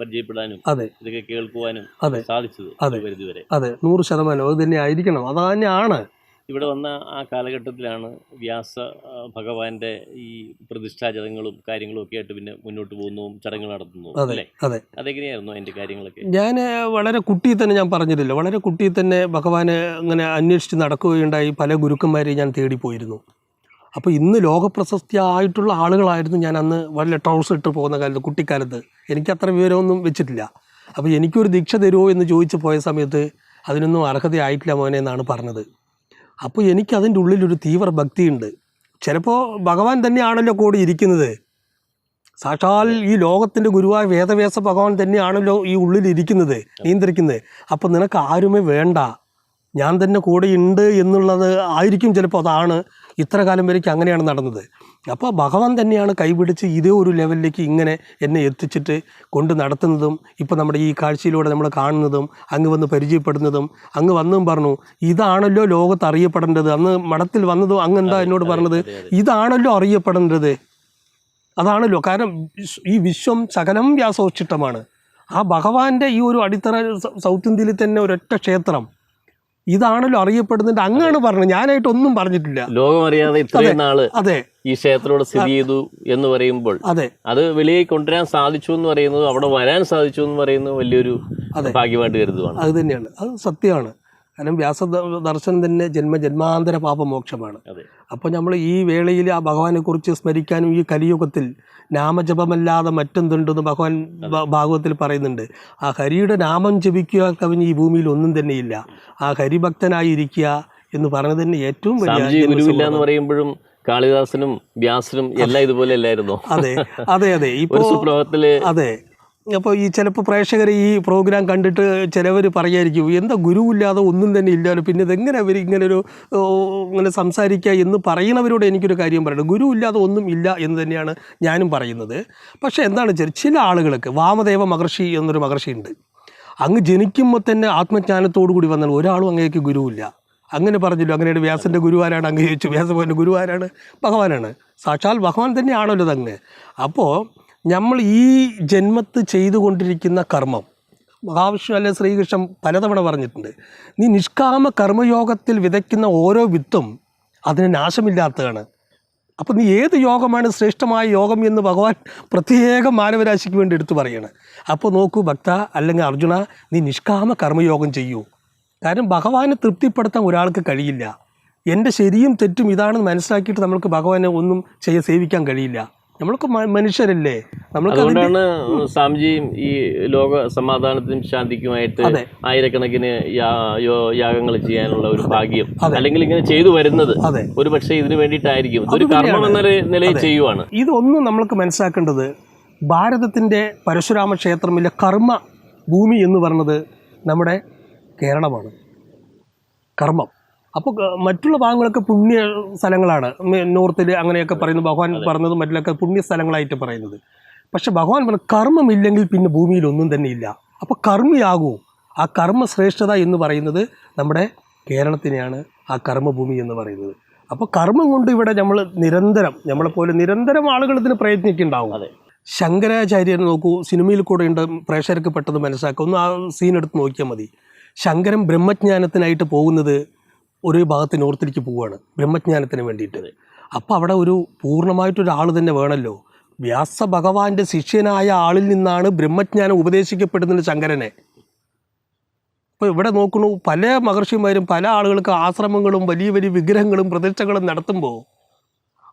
പരിചയപ്പെടാനും അതെ. ഇതൊക്കെ കേൾക്കുവാനും അതെ. സാധിച്ചത് പരിധിവരെ. അതെ. നൂറ് ശതമാനം. അത് തന്നെ ആയിരിക്കണം അത് തന്നെയാണ്. ഇവിടെ വന്ന ആ കാലഘട്ടത്തിലാണ് വ്യാസ ഭഗവാന്റെ ഈ പ്രതിഷ്ഠാ ചടങ്ങുകളും കാര്യങ്ങളും ഒക്കെ ആയിട്ട് പിന്നെ മുന്നോട്ട് പോകുന്നതും ചടങ്ങുകൾ നടത്തുന്നു അതെ. അല്ലേ? അതെ. അതെങ്ങനെയായിരുന്നു അതിന്റെ കാര്യങ്ങളൊക്കെ? ഞാൻ വളരെ കുട്ടിയിൽ തന്നെ ഞാൻ പറഞ്ഞിട്ടില്ല. വളരെ കുട്ടിയിൽ തന്നെ ഭഗവാനെ അങ്ങനെ അന്വേഷിച്ച് നടക്കുകയുണ്ടായി. പല ഗുരുക്കന്മാരെയും ഞാൻ തേടിപ്പോയിരുന്നു അപ്പോൾ ഇന്ന് ലോകപ്രശസ്തിയായിട്ടുള്ള ആളുകളായിരുന്നു ഞാൻ അന്ന് വല്ല ട്രൗസർ ഇട്ട് പോകുന്ന കാലത്ത് കുട്ടിക്കാലത്ത്. എനിക്ക് അത്ര വിവരമൊന്നും വെച്ചിട്ടില്ല. അപ്പോൾ എനിക്കൊരു ദീക്ഷ തരുമോ എന്ന് ചോദിച്ച് പോയ സമയത്ത് അതിനൊന്നും അർഹതയായിട്ടില്ല മോനെ എന്നാണ് പറഞ്ഞത്. അപ്പോൾ എനിക്ക് അതിന്റെ ഉള്ളിലൊരു തീവ്ര ഭക്തിയുണ്ട്. ചിലപ്പോൾ ഭഗവാൻ തന്നെയാണല്ലോ കൂടി ഇരിക്കുന്നത്. സാക്ഷാൽ ഈ ലോകത്തിന്റെ ഗുരുവായ വേദവ്യാസ ഭഗവാൻ തന്നെയാണല്ലോ ഈ ഉള്ളിൽ ഇരിക്കുന്നത് നിയന്ത്രിക്കുന്നത്. അപ്പോൾ നിനക്ക് ആരുമേ വേണ്ട. ഞാൻ തന്നെ കൂടെ ഉണ്ട് എന്നുള്ളത് ആയിരിക്കും ചിലപ്പോൾ അതാണ് ഇത്ര കാലം വരയ്ക്ക് അങ്ങനെയാണ് നടന്നത്. അപ്പോൾ ഭഗവാൻ തന്നെയാണ് കൈപിടിച്ച് ഇതേ ഒരു ലെവലിലേക്ക് ഇങ്ങനെ എന്നെ എത്തിച്ചിട്ട് കൊണ്ട് നടത്തുന്നതും ഇപ്പോൾ നമ്മുടെ ഈ കാഴ്ചയിലൂടെ നമ്മൾ കാണുന്നതും അങ്ങ് വന്ന് പരിചയപ്പെടുന്നതും അങ്ങ് വന്നും പറഞ്ഞു ഇതാണല്ലോ ലോകത്ത് അറിയപ്പെടേണ്ടത്. അന്ന് മഠത്തിൽ വന്നതും അങ്ങ് എന്താ എന്നോട് പറഞ്ഞത്. ഇതാണല്ലോ അറിയപ്പെടേണ്ടത്. അതാണല്ലോ. കാരണം ഈ വിശ്വം സകലം വ്യാസോച്ചിട്ടമാണ് ആ ഭഗവാന്റെ ഈ ഒരു അടിത്തറ സൗത്ത് ഇന്ത്യയിൽ തന്നെ ഒരൊറ്റ ക്ഷേത്രം. ഇതാണല്ലോ അറിയപ്പെടുന്നത്. അങ്ങാണ് പറഞ്ഞത്. ഞാനായിട്ട് ഒന്നും പറഞ്ഞിട്ടില്ല. ലോകം അറിയാതെ ഇത്രയും നാൾ അതെ. ഈ ക്ഷേത്രത്തോട് സ്ഥിതി ചെയ്തു എന്ന് പറയുമ്പോൾ അതെ. അത് വെളിയിൽ കൊണ്ടുവരാൻ സാധിച്ചു എന്ന് പറയുന്നത് അവിടെ വരാൻ സാധിച്ചു എന്ന് പറയുന്നത് വലിയൊരു. ഭാഗ്യമായിട്ട് കരുതുവാണ്. അത് തന്നെയാണ്. അത് സത്യമാണ്. കാരണം വ്യാസ ദർശനം തന്നെ ജന്മ ജന്മാന്തര പാപമോക്ഷമാണ്. അപ്പോൾ നമ്മൾ ഈ വേളയിൽ ആ ഭഗവാനെ കുറിച്ച് സ്മരിക്കാനും ഈ കലിയുഗത്തിൽ നാമജപമല്ലാതെ മറ്റെന്തുണ്ടെന്ന് ഭഗവാൻ ഭാഗവത്തിൽ പറയുന്നുണ്ട്. ആ ഹരിയുടെ നാമം ജപിക്കുക കവിഞ്ഞ് ഈ ഭൂമിയിൽ ഒന്നും തന്നെയില്ല ആ ഹരിഭക്തനായി ഇരിക്കുക എന്ന് പറഞ്ഞത് തന്നെ ഏറ്റവും വലിയ പറയുമ്പോഴും കാളിദാസനും വ്യാസനും എല്ലാം ഇതുപോലെ അല്ലായിരുന്നു? അതെ അതെ അതെ. ഇപ്പോൾ അതെ. അപ്പോൾ ഈ ചിലപ്പോൾ പ്രേക്ഷകർ ഈ പ്രോഗ്രാം കണ്ടിട്ട് ചിലവർ പറയായിരിക്കും എന്താ ഗുരുവില്ലാതെ ഒന്നും തന്നെ ഇല്ലാലോ? പിന്നെ ഇതെങ്ങനെ അവർ ഇങ്ങനെ ഒരു ഇങ്ങനെ സംസാരിക്കുക എന്ന് പറയുന്നവരോട് എനിക്കൊരു കാര്യം പറയണം ഗുരുവില്ലാതെ ഒന്നും ഇല്ല എന്ന് തന്നെയാണ് ഞാനും പറയുന്നത്. പക്ഷേ എന്താണ് വെച്ചാൽ ചില ആളുകൾക്ക് വാമദേവ മഹർഷി എന്നൊരു മഹർഷി ഉണ്ട്. അങ്ങ് ജനിക്കുമ്പോൾ തന്നെ ആത്മജ്ഞാനത്തോടു കൂടി വന്നാൽ ഒരാളും അങ്ങേക്ക് ഗുരുവില്ല. അങ്ങനെ പറഞ്ഞല്ലോ അങ്ങനെയാണ് വ്യാസന്റെ ഗുരുവാരാണ് അങ്ങ് ചോദിച്ചു വ്യാസഭവന്റെ ഗുരുവാരാണ്? ഭഗവാനാണ്. സാക്ഷാൽ ഭഗവാൻ തന്നെയാണല്ലോ അതങ്ങ് അപ്പോൾ നമ്മൾ ഈ ജന്മത്ത് ചെയ്തുകൊണ്ടിരിക്കുന്ന കർമ്മം മഹാവിഷ്ണു ശ്രീകൃഷ്ണൻ പലതവണ പറഞ്ഞിട്ടുണ്ട് നീ നിഷ്കാമ കർമ്മയോഗത്തിൽ വിതയ്ക്കുന്ന ഓരോ വിത്തും അതിന് നാശമില്ലാത്തതാണ്. അപ്പോൾ നീ ഏത് യോഗമാണ് ശ്രേഷ്ഠമായ യോഗം എന്ന് ഭഗവാൻ പ്രത്യേകം മാനവരാശിക്ക് വേണ്ടി എടുത്തു പറയുകയാണ് അപ്പോൾ നോക്കൂ ഭക്ത അല്ലെങ്കിൽ അർജുന നീ നിഷ്കാമ കർമ്മയോഗം ചെയ്യൂ. കാരണം ഭഗവാനെ തൃപ്തിപ്പെടുത്താൻ ഒരാൾക്ക് കഴിയില്ല. എന്റെ ശരിയും തെറ്റും ഇതാണെന്ന് മനസ്സിലാക്കിയിട്ട് നമ്മൾക്ക് ഭഗവാനെ ഒന്നും ചെയ്യ സേവിക്കാൻ കഴിയില്ല. നമ്മൾക്ക് മനുഷ്യരല്ലേ? അതുകൊണ്ടാണ് സ്വാമിജിയും ഈ ലോക സമാധാനത്തിനും ശാന്തിക്കുമായിട്ട്. ആയിരക്കണക്കിന് യാഗങ്ങൾ ചെയ്യാനുള്ള ഒരു ഭാഗ്യം അല്ലെങ്കിൽ ഇങ്ങനെ ചെയ്തു വരുന്നത് ഒരു പക്ഷേ ഇതിനു വേണ്ടിയിട്ടായിരിക്കും. ഒരു കർമ്മം. എന്ന നിലയിൽ. ചെയ്യുവാണ്. ഇതൊന്നും നമ്മൾക്ക് മനസ്സിലാക്കേണ്ടത് ഭാരതത്തിന്റെ പരശുരാമ ക്ഷേത്രമില്ല കർമ്മ ഭൂമി എന്ന് പറയുന്നത് നമ്മുടെ കേരളമാണ്. കർമ്മം. അപ്പോൾ മറ്റുള്ള ഭാഗങ്ങളൊക്കെ പുണ്യ സ്ഥലങ്ങളാണ്. നോർത്തിൽ അങ്ങനെയൊക്കെ പറയുന്നു. ഭഗവാൻ പറഞ്ഞത് മറ്റുള്ള പുണ്യ സ്ഥലങ്ങളായിട്ട് പറയുന്നത്. പക്ഷെ ഭഗവാൻ പറഞ്ഞു കർമ്മമില്ലെങ്കിൽ പിന്നെ ഭൂമിയിൽ ഒന്നും തന്നെ ഇല്ല. അപ്പോൾ കർമ്മിയാകൂ. ആ കർമ്മശ്രേഷ്ഠത എന്ന് പറയുന്നത് നമ്മുടെ കേരളത്തിനെയാണ് ആ കർമ്മഭൂമി എന്ന് പറയുന്നത്. അപ്പോൾ കർമ്മം കൊണ്ട് ഇവിടെ നമ്മൾ നിരന്തരം നമ്മളെപ്പോലെ നിരന്തരം ആളുകൾ ഇതിന് പ്രയത്നിക്കുന്നുണ്ടാവും. അതെ. ശങ്കരാചാര്യർ നോക്കൂ സിനിമയിൽ കൂടെ ഉണ്ട് പ്രേക്ഷകർക്ക് പെട്ടെന്ന് മനസ്സിലാക്കുക ഒന്ന് ആ സീൻ എടുത്ത് നോക്കിയാൽ മതി. ശങ്കരൻ ബ്രഹ്മജ്ഞാനത്തിനായിട്ട് പോകുന്നത് ഒരു ഭാഗത്ത് നോർത്തിലേക്ക് പോവുകയാണ് ബ്രഹ്മജ്ഞാനത്തിന് വേണ്ടിയിട്ട്. അപ്പോൾ അവിടെ ഒരു പൂർണമായിട്ടൊരാൾ തന്നെ വേണമല്ലോ വ്യാസ ഭഗവാന്റെ ശിഷ്യനായ ആളിൽ നിന്നാണ് ബ്രഹ്മജ്ഞാനം ഉപദേശിക്കപ്പെടുന്നത് ശങ്കരനെ. ഇപ്പോൾ ഇവിടെ നോക്കണു പല മഹർഷിമാരും പല ആളുകൾക്ക് ആശ്രമങ്ങളും വലിയ വലിയ വിഗ്രഹങ്ങളും പ്രതിഷ്ഠകളും നടത്തുമ്പോൾ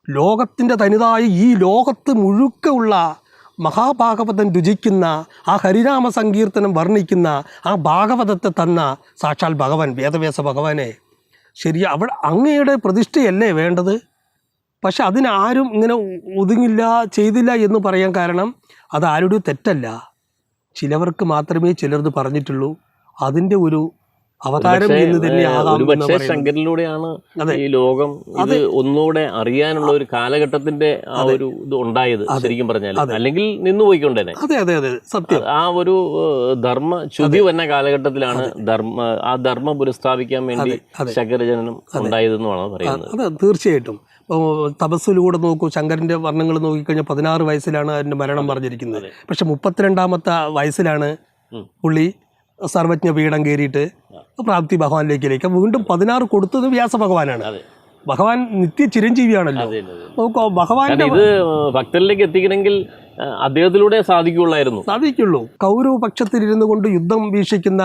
ലോകത്തിന്റെ തനിതായ ഈ ലോകത്ത് മുഴുക്ക ഉള്ള മഹാഭാഗവതൻ രുചിക്കുന്ന ആ ഹരിനാമ സങ്കീർത്തനം വർണിക്കുന്ന ആ ഭാഗവതത്തെ തന്ന സാക്ഷാൽ ഭഗവാൻ വേദവ്യാസ ഭഗവാനെ. ശരി അവിടെ അങ്ങയുടെ പ്രതിഷ്ഠയല്ലേ വേണ്ടത്? പക്ഷെ അതിനാരും ഇങ്ങനെ ഒതുങ്ങില്ല ചെയ്തില്ല എന്ന് പറയാൻ കാരണം അത് ആരുടെയും തെറ്റല്ല. ചിലവർക്ക് മാത്രമേ ചിലർത് പറഞ്ഞിട്ടുള്ളൂ. അതിന്റെ ഒരു അവതാരം എന്ന് തന്നെ അതെ. ഈ ലോകം ഇത് അതെ. ഒന്നുകൂടെ അറിയാനുള്ള ഒരു കാലഘട്ടത്തിന്റെ ആ ഒരു ഇത് ഉണ്ടായത് ശരിക്കും പറഞ്ഞാൽ അല്ലെങ്കിൽ നിന്നു പോയിക്കൊണ്ടേനെ. അതെ അതെ അതെ. സത്യം. ആ ഒരു ധർമ്മ ചുതി വന്ന കാലഘട്ടത്തിലാണ് ധർമ്മ ആ ധർമ്മം പുനഃസ്ഥാപിക്കാൻ വേണ്ടി. ശങ്കരജനനം ഉണ്ടായതെന്നാണ് പറയുന്നത്. അതെ തീർച്ചയായിട്ടും. തപസ്സിലൂടെ നോക്കൂ ശങ്കരന്റെ വർണങ്ങൾ നോക്കിക്കഴിഞ്ഞാൽ പതിനാറ് വയസ്സിലാണ് അതിന്റെ മരണം പറഞ്ഞിരിക്കുന്നത്. പക്ഷെ മുപ്പത്തിരണ്ടാമത്തെ വയസ്സിലാണ്. പുള്ളി സർവജ്ഞ പീഠം കയറിയിട്ട് പ്രാപ്തി ഭഗവാനിലേക്ക് ലയിക്കുക വീണ്ടും പതിനാറ് കൊടുത്തത് വ്യാസ ഭഗവാനാണ് അതെ. ഭഗവാൻ നിത്യ ചിരഞ്ജീവിയാണല്ലോ. ഭഗവാന്റെ ഇത് ഭക്തരിലേക്ക് എത്തിക്കണമെങ്കിൽ അദ്ദേഹത്തിലൂടെ സാധിക്കുള്ളായിരുന്നു സാധിക്കുള്ളൂ. കൗരവ പക്ഷത്തിലിരുന്നു കൊണ്ട് യുദ്ധം വീക്ഷിക്കുന്ന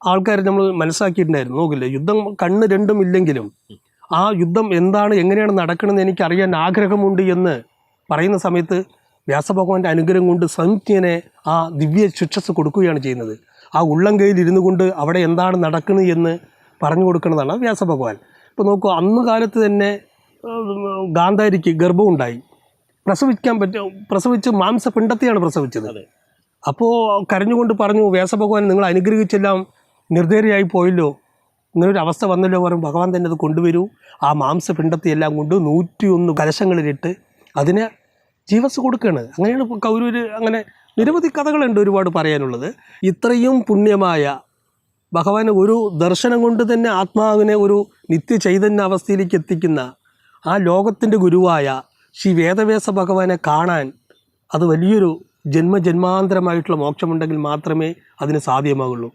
ആൾക്കാർ നമ്മൾ മനസ്സിലാക്കിയിട്ടുണ്ടായിരുന്നു. നോക്കില്ലേ യുദ്ധം കണ്ണ് രണ്ടും ഇല്ലെങ്കിലും ആ യുദ്ധം എന്താണ് എങ്ങനെയാണ് നടക്കണമെന്ന് എനിക്ക് അറിയാൻ ആഗ്രഹമുണ്ട് എന്ന് പറയുന്ന സമയത്ത് വ്യാസഭഗവാന്റെ അനുഗ്രഹം കൊണ്ട് സംജ്ഞനെ ആ ദിവ്യ ശിക്ഷസ് കൊടുക്കുകയാണ് ചെയ്യുന്നത്. ആ ഉള്ളം കയ്യിൽ ഇരുന്നു കൊണ്ട് അവിടെ എന്താണ് നടക്കുന്നത് എന്ന് പറഞ്ഞു കൊടുക്കുന്നതാണ് വ്യാസഭഗവാൻ. ഇപ്പോൾ നോക്കൂ അന്ന് കാലത്ത് തന്നെ ഗാന്ധാരിക്ക് ഗർഭമുണ്ടായി പ്രസവിക്കാൻ പറ്റും പ്രസവിച്ച് മാംസപിണ്ടത്തെയാണ് പ്രസവിച്ചത്. അതെ. അപ്പോൾ കരഞ്ഞുകൊണ്ട് പറഞ്ഞു വ്യാസഭഗവാൻ നിങ്ങൾ അനുഗ്രഹിച്ചെല്ലാം നിർദ്ധേരയായി പോയല്ലോ. ഇങ്ങനൊരു അവസ്ഥ വന്നല്ലോ. പറയും ഭഗവാൻ തന്നെ അത് കൊണ്ടുവരൂ. ആ മാംസപിണ്ടത്തെ എല്ലാം കൊണ്ട് നൂറ്റിയൊന്ന് കലശങ്ങളിലിട്ട് അതിന് ജീവസ് കൊടുക്കുകയാണ് അങ്ങനെയാണ് കൗരൂർ അങ്ങനെ നിരവധി കഥകളുണ്ട് ഒരുപാട് പറയാനുള്ളത്. ഇത്രയും പുണ്യമായ ഭഗവാന് ഒരു ദർശനം കൊണ്ട് തന്നെ ആത്മാവിനെ ഒരു നിത്യ ചൈതന്യ അവസ്ഥയിലേക്ക് എത്തിക്കുന്ന ആ ലോകത്തിന്റെ ഗുരുവായ ശ്രീ വേദവ്യാസ ഭഗവാനെ കാണാൻ അത് വലിയൊരു ജന്മജന്മാന്തരമായിട്ടുള്ള മോക്ഷമുണ്ടെങ്കിൽ മാത്രമേ അതിന് സാധ്യമാകുള്ളൂ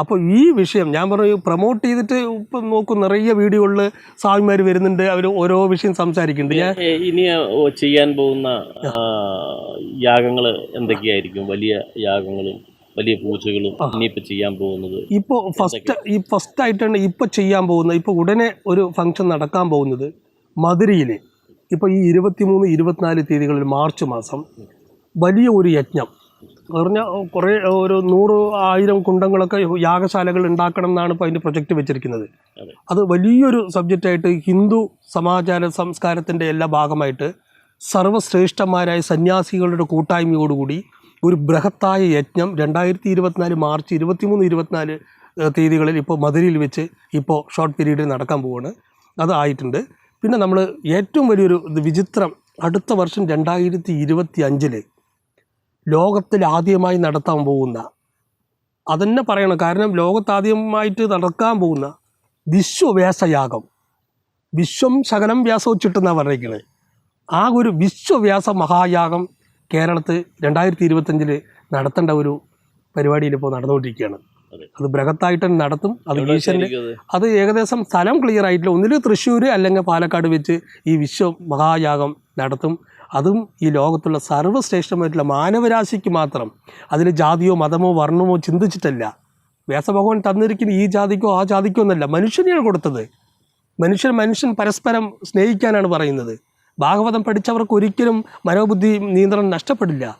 അപ്പോൾ ഈ വിഷയം ഞാൻ പറഞ്ഞു പ്രൊമോട്ട് ചെയ്തിട്ട് ഇപ്പം നോക്കും നിറയെ വീഡിയോകളിൽ സ്വാമിമാർ വരുന്നുണ്ട്. അവർ ഓരോ വിഷയം സംസാരിക്കുന്നുണ്ട്. ഞാൻ ഇനി ചെയ്യാൻ പോകുന്ന യാഗങ്ങൾ എന്തൊക്കെയായിരിക്കും? വലിയ യാഗങ്ങളും വലിയ പൂജകളും ഇനിയിപ്പോൾ ചെയ്യാൻ പോകുന്നത് ഇപ്പോൾ ഫസ്റ്റ് ഈ ഫസ്റ്റ് ആയിട്ടാണ് ഇപ്പോൾ ചെയ്യാൻ പോകുന്നത്. ഇപ്പോൾ ഉടനെ ഒരു ഫംഗ്ഷൻ നടക്കാൻ പോകുന്നത് മധുരയിൽ ഇപ്പോൾ ഈ ഇരുപത്തിമൂന്ന് ഇരുപത്തിനാല് തീയതികളിൽ മാർച്ച് മാസം വലിയ ഒരു യജ്ഞം. പറഞ്ഞാൽ കുറേ ഒരു നൂറ് ആയിരം കുണ്ടങ്ങളൊക്കെ യാഗശാലകൾ ഉണ്ടാക്കണം എന്നാണ് ഇപ്പോൾ അതിന്റെ പ്രൊജക്റ്റ് വെച്ചിരിക്കുന്നത്. അത്. വലിയൊരു സബ്ജക്റ്റായിട്ട് ഹിന്ദു സമാചാര സംസ്കാരത്തിന്റെ എല്ലാ ഭാഗമായിട്ട് സർവശ്രേഷ്ഠന്മാരായ സന്യാസികളുടെ കൂട്ടായ്മയോടുകൂടി ഒരു ബൃഹത്തായ യജ്ഞം രണ്ടായിരത്തി ഇരുപത്തിനാല് മാർച്ച് ഇരുപത്തിമൂന്ന് ഇരുപത്തിനാല് തീയതികളിൽ ഇപ്പോൾ മധുരയിൽ വെച്ച് ഇപ്പോൾ ഷോർട്ട് പീരീഡിൽ നടക്കാൻ പോവാണ്. അതായിട്ടുണ്ട് പിന്നെ നമ്മൾ ഏറ്റവും വലിയൊരു വിചിത്രം അടുത്ത വർഷം രണ്ടായിരത്തി ഇരുപത്തി അഞ്ചിൽ ലോകത്തിൽ ആദ്യമായി നടത്താൻ പോകുന്ന. അതന്നെ പറയണം. കാരണം ലോകത്താദ്യമായിട്ട് നടക്കാൻ പോകുന്ന വിശ്വവ്യാസയാഗം. വിശ്വം ശകലം വ്യാസോച്ചിട്ടെന്നാണ് പറഞ്ഞിരിക്കുന്നത് ആ ഒരു വിശ്വവ്യാസ മഹായാഗം കേരളത്തിൽ രണ്ടായിരത്തി ഇരുപത്തഞ്ചിൽ നടത്തേണ്ട ഒരു പരിപാടിയിൽ ഇപ്പോൾ നടന്നുകൊണ്ടിരിക്കുകയാണ്. അതെ. ബൃഹത്തായിട്ട് തന്നെ നടത്തും. അത് ഈശ്വരന്റെ അത്? അത് ഏകദേശം സ്ഥലം ക്ലിയർ ആയിട്ടില്ല. ഒന്നിൽ തൃശ്ശൂർ അല്ലെങ്കിൽ പാലക്കാട് വെച്ച് ഈ വിശ്വ മഹായാഗം നടത്തും. അതും ഈ ലോകത്തുള്ള സർവശ്രേഷ്ഠമായിട്ടുള്ള മാനവരാശിക്ക് മാത്രം. അതിൽ ജാതിയോ മതമോ വർണമോ ചിന്തിച്ചിട്ടല്ല. വ്യാസഭഗവാൻ തന്നിരിക്കുന്ന ഈ ജാതിക്കോ ആ ജാതിക്കോ എന്നല്ല മനുഷ്യനെയാണ് കൊടുത്തത്. മനുഷ്യൻ മനുഷ്യൻ പരസ്പരം സ്നേഹിക്കാനാണ് പറയുന്നത്. ഭാഗവതം പഠിച്ചവർക്ക് ഒരിക്കലും മനോബുദ്ധി നിയന്ത്രണം നഷ്ടപ്പെടില്ല.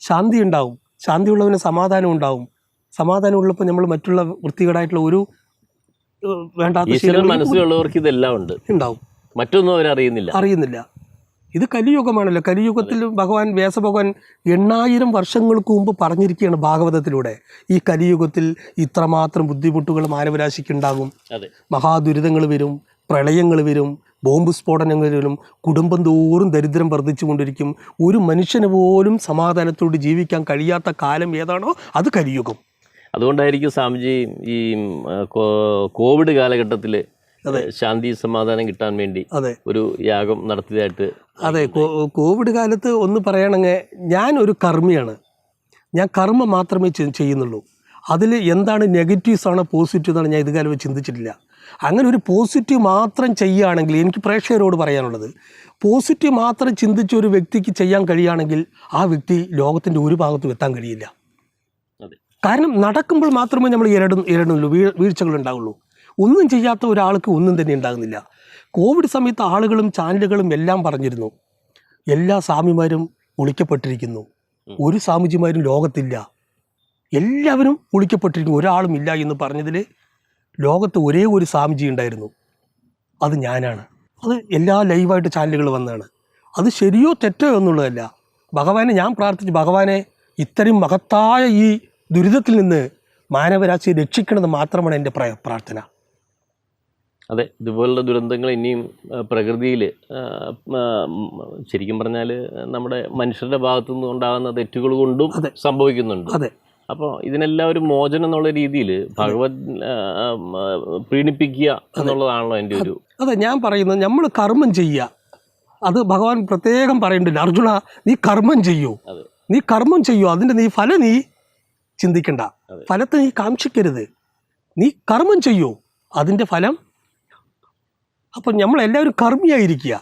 ശാന്തി ഉണ്ടാവും. ശാന്തിയുള്ളവന് സമാധാനം ഉണ്ടാവും. സമാധാനം ഉള്ളപ്പോൾ നമ്മൾ മറ്റുള്ള വൃത്തികേടായിട്ടുള്ള ഒരു വേണ്ടാത്ത മനസ്സിലുള്ളവർക്ക് ഇതെല്ലാം ഉണ്ട്. ഉണ്ടാവും. മറ്റൊന്നും അവരറിയുന്നില്ല. അറിയുന്നില്ല. ഇത് കലിയുഗമാണല്ലോ. കലിയുഗത്തിൽ ഭഗവാൻ വ്യാസഭഗവാൻ എണ്ണായിരം വർഷങ്ങൾക്ക് മുമ്പ് പറഞ്ഞിരിക്കുകയാണ് ഭാഗവതത്തിലൂടെ. ഈ കലിയുഗത്തിൽ ഇത്രമാത്രം ബുദ്ധിമുട്ടുകൾ മാനവരാശിക്ക് ഉണ്ടാകും അതെ. മഹാദുരിതങ്ങൾ വരും പ്രളയങ്ങൾ വരും ബോംബ് സ്ഫോടനങ്ങൾ വരും കുടുംബം തോറും ദരിദ്രം വർദ്ധിച്ചു കൊണ്ടിരിക്കും. ഒരു മനുഷ്യന് പോലും സമാധാനത്തോട് ജീവിക്കാൻ കഴിയാത്ത കാലം ഏതാണോ അത് കലിയുഗം. അതുകൊണ്ടായിരിക്കും സ്വാമിജി ഈ കോവിഡ് കാലഘട്ടത്തിൽ. ശാന്തി സമാധാനം കിട്ടാൻ വേണ്ടി അതെ. ഒരു യാഗം നടത്തിയതായിട്ട് അതെ കോവിഡ് കാലത്ത് ഒന്ന് പറയണെങ്കിൽ ഞാൻ ഒരു കർമ്മിയാണ്. ഞാൻ കർമ്മം മാത്രമേ ചെയ്യുന്നുള്ളൂ. അതിൽ എന്താണ് നെഗറ്റീവ്സ് ആണോ പോസിറ്റീവ് ആണോ ഞാൻ ഇതുകാലം ചിന്തിച്ചിട്ടില്ല. അങ്ങനെ ഒരു പോസിറ്റീവ് മാത്രം ചെയ്യുകയാണെങ്കിൽ എനിക്ക് പ്രേക്ഷകരോട് പറയാനുള്ളത് പോസിറ്റീവ് മാത്രം ചിന്തിച്ച ഒരു വ്യക്തിക്ക് ചെയ്യാൻ കഴിയുകയാണെങ്കിൽ ആ വ്യക്തി ലോകത്തിന്റെ ഒരു ഭാഗത്തും എത്താൻ കഴിയില്ല. കാരണം നടക്കുമ്പോൾ മാത്രമേ നമ്മൾ ഇരടും ഇരടുള്ളൂ വീ വീഴ്ചകൾ ഉണ്ടാവുള്ളൂ. ഒന്നും ചെയ്യാത്ത ഒരാൾക്ക് ഒന്നും തന്നെ ഉണ്ടാകുന്നില്ല. കോവിഡ് സമയത്ത് ആളുകളും ചാനലുകളും എല്ലാം പറഞ്ഞിരുന്നു. എല്ലാ സ്വാമിമാരും ഒളിക്കപ്പെട്ടിരിക്കുന്നു. ഒരു സ്വാമിജിമാരും ലോകത്തില്ല. എല്ലാവരും ഒളിക്കപ്പെട്ടിരിക്കുന്നു. ഒരാളും ഇല്ല എന്ന് പറഞ്ഞതിൽ ലോകത്ത് ഒരേ ഒരു സ്വാമിജി ഉണ്ടായിരുന്നു. അത് ഞാനാണ്. അത് എല്ലാ ലൈവായിട്ട് ചാനലുകൾ വന്നതാണ് അത് ശരിയോ തെറ്റോ എന്നുള്ളതല്ല. ഭഗവാനെ ഞാൻ പ്രാർത്ഥിച്ചു. ഭഗവാനെ ഇത്രയും മഹത്തായ ഈ ദുരിതത്തിൽ നിന്ന് മാനവരാശിയെ രക്ഷിക്കണമെന്ന് മാത്രമാണ് എന്റെ പ്ര- പ്രാർത്ഥന. അതെ ഇതുപോലുള്ള ദുരന്തങ്ങൾ ഇനിയും പ്രകൃതിയിൽ ശരിക്കും പറഞ്ഞാൽ നമ്മുടെ മനുഷ്യരുടെ ഭാഗത്തു നിന്ന് ഉണ്ടാകുന്ന തെറ്റുകൾ കൊണ്ടും സംഭവിക്കുന്നുണ്ട്. അതെ. അപ്പോൾ ഇതിനെല്ലാം ഒരു മോചനം എന്നുള്ള രീതിയിൽ ഭഗവത് പ്രീണിപ്പിക്കുക എന്നുള്ളതാണല്ലോ എന്റെ ഒരു അതെ ഞാൻ പറയുന്നത് നമ്മൾ കർമ്മം ചെയ്യുക. അത് ഭഗവാൻ പ്രത്യേകം പറയേണ്ടില്ല അർജുന നീ കർമ്മം ചെയ്യൂ. നീ കർമ്മം ചെയ്യൂ. അതിന്റെ നീ ഫലം നീ ചിന്തിക്കണ്ട. ഫലത്തെ നീ കാക്ഷിക്കരുത്. നീ കർമ്മം ചെയ്യൂ. അതിന്റെ ഫലം അപ്പം നമ്മളെല്ലാവരും കർമ്മിയായിരിക്കുക.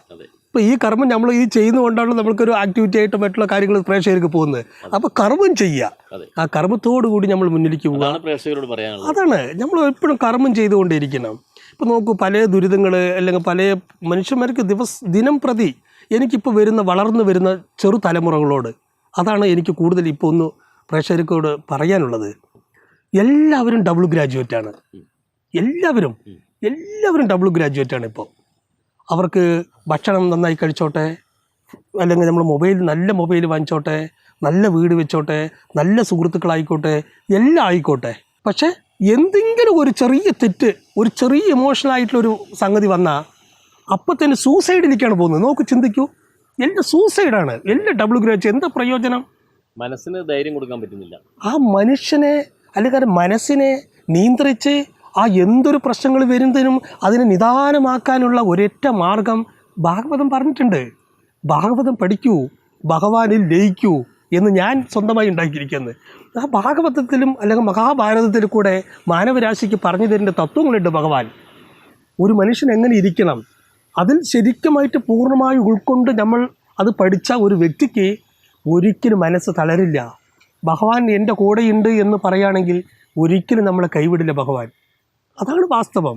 അപ്പോൾ ഈ കർമ്മം നമ്മൾ ഈ ചെയ്യുന്നതുകൊണ്ടാണ് നമ്മൾക്കൊരു ആക്ടിവിറ്റി ആയിട്ട് മറ്റുള്ള കാര്യങ്ങൾ പ്രേക്ഷകർക്ക് പോകുന്നത്. അപ്പോൾ കർമ്മം ചെയ്യുക. ആ കർമ്മത്തോടു കൂടി നമ്മൾ മുന്നിലേക്ക് പോകുക പ്രേക്ഷകരോട് പറയാനുള്ളത്. അതാണ്. നമ്മൾ എപ്പോഴും കർമ്മം ചെയ്തുകൊണ്ടിരിക്കണം ഇപ്പം നോക്കൂ പല ദുരിതങ്ങൾ അല്ലെങ്കിൽ പല മനുഷ്യന്മാർക്ക് ദിവസ ദിനം പ്രതി എനിക്കിപ്പോൾ വരുന്ന വളർന്നു വരുന്ന ചെറു തലമുറകളോട് അതാണ് എനിക്ക് കൂടുതൽ ഇപ്പോൾ ഒന്ന് പ്രേക്ഷകർക്കോട് പറയാനുള്ളത്. എല്ലാവരും ഡബിൾ ഗ്രാജുവേറ്റ് ആണ്. എല്ലാവരും എല്ലാവരും ഡബിൾ ഗ്രാജുവേറ്റ് ആണ് ഇപ്പോൾ അവർക്ക് ഭക്ഷണം നന്നായി കഴിച്ചോട്ടെ അല്ലെങ്കിൽ നമ്മൾ മൊബൈൽ നല്ല മൊബൈൽ വാങ്ങിച്ചോട്ടെ നല്ല വീട് വെച്ചോട്ടെ നല്ല സുഹൃത്തുക്കളായിക്കോട്ടെ എല്ലാം ആയിക്കോട്ടെ. പക്ഷേ എന്തെങ്കിലും ഒരു ചെറിയ തെറ്റ് ഒരു ചെറിയ ഇമോഷണലായിട്ടുള്ളൊരു സംഗതി വന്നാൽ അപ്പം തന്നെ സൂസൈഡിലേക്കാണ് പോകുന്നത്. നോക്ക് ചിന്തിക്കൂ. എല്ലാം സൂസൈഡാണ് എല്ലാം ഡബിൾ ഗ്രാജ് എന്താ പ്രയോജനം? മനസ്സിന് ധൈര്യം കൊടുക്കാൻ പറ്റുന്നില്ല. ആ മനുഷ്യനെ അല്ലെങ്കിൽ മനസ്സിനെ നിയന്ത്രിച്ച് ആ എന്തൊരു പ്രശ്നങ്ങൾ വരുന്നതിനും അതിനെ നിദാനമാക്കാനുള്ള ഒരൊറ്റ മാർഗം ഭാഗവതം പറഞ്ഞിട്ടുണ്ട്. ഭാഗവതം പഠിക്കൂ ഭഗവാനിൽ ലയിക്കൂ എന്ന് ഞാൻ സ്വന്തമായി ഉണ്ടാക്കിയിരിക്കുന്നത്. ആ ഭാഗവതത്തിലും അല്ലെങ്കിൽ മഹാഭാരതത്തിലും കൂടെ മാനവരാശിക്ക് പറഞ്ഞു തരേണ്ട തത്വങ്ങളുണ്ട് ഭഗവാൻ. ഒരു മനുഷ്യൻ എങ്ങനെ ഇരിക്കണം? അതിൽ ശരിക്കുമായിട്ട് പൂർണമായി ഉൾക്കൊണ്ട് നമ്മൾ അത് പഠിച്ച ഒരു വ്യക്തിക്ക് ഒരിക്കലും മനസ്സ് തളരില്ല. ഭഗവാൻ എന്റെ കൂടെയുണ്ട് എന്ന് പറയുകയാണെങ്കിൽ ഒരിക്കലും നമ്മളെ കൈവിടില്ല ഭഗവാൻ. അതാണ് വാസ്തവം.